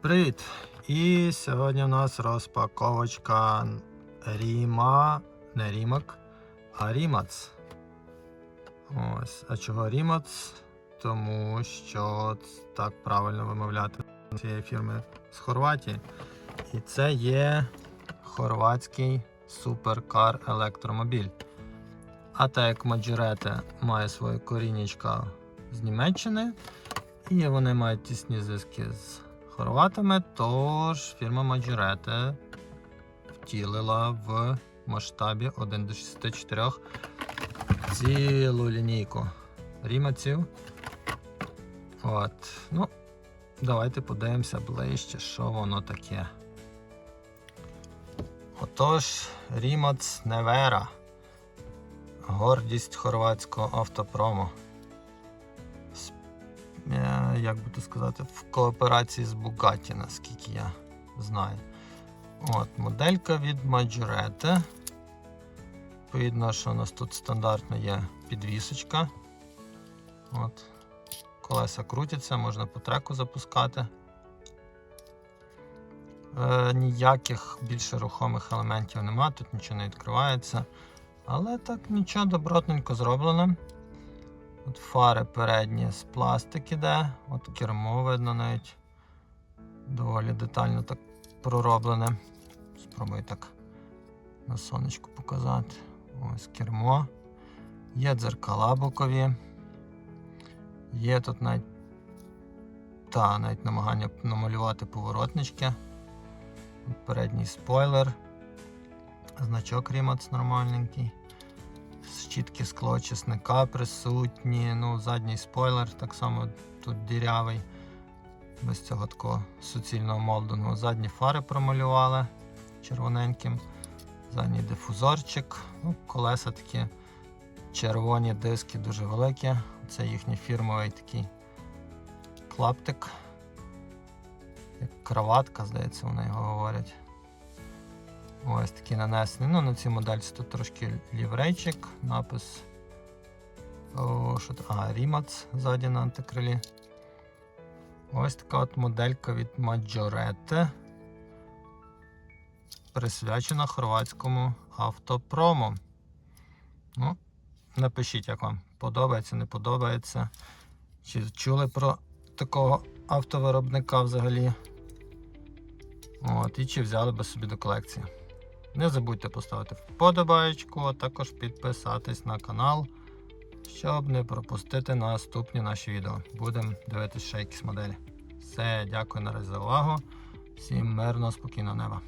Привіт! І сьогодні у нас розпаковочка Ріма, не Рімак, а Рімац. Ось. А чого Рімац? Тому що так правильно вимовляти цієї фірми з Хорватії. І це є хорватський суперкар електромобіль. А так як Маджорете має своє корінечка з Німеччини, і вони мають тісні зв'язки з хорватами, тож фірма Маджорете втілила в масштабі 1 до 64 цілу лінійку рімаців. От. Ну, давайте подивимося ближче, що воно таке. Отож, Рімац Невера. Гордість хорватського автопрому. Як би то сказати, в кооперації з Bugatti, наскільки я знаю. От, моделька від Majorette. Видно, що у нас тут стандартно є підвісочка. От. Колеса крутяться, можна по треку запускати. Е, ніяких більше рухомих елементів нема, тут нічого не відкривається. Але так нічого добротненько зроблено. От фари передні з пластик іде, от кермо видно навіть доволі детально так пророблене. Спробую так на сонечку показати. Ось кермо. Є дзеркала бокові. Є тут навіть, та, навіть намагання намалювати поворотнички. Передній спойлер. Значок Рімац нормальненький. Щітки склоочисника присутні. Ну, задній спойлер так само тут дірявий. Без цього такого суцільного молдингу. Задні фари промалювали червоненьким. Задній дифузорчик. Ну, колеса такі червоні диски дуже великі. Це їхній фірмовий такий клаптик. Як кроватка, здається, вони його говорять. Ось такий нанесений. Ну, на цій модельці тут трошки ліврейчик, напис. О, що? А, Рімац ззаді на антикрилі. Ось така от моделька від Majorette. Присвячена хорватському автопрому. Ну, напишіть, як вам подобається, не подобається. Чи чули про такого автовиробника взагалі? От, і чи взяли би собі до колекції. Не забудьте поставити вподобайку, а також підписатись на канал, щоб не пропустити наступні наші відео. Будемо дивитися ще якісь моделі. Все, дякую наразі за увагу. Всім мирно, спокійного неба.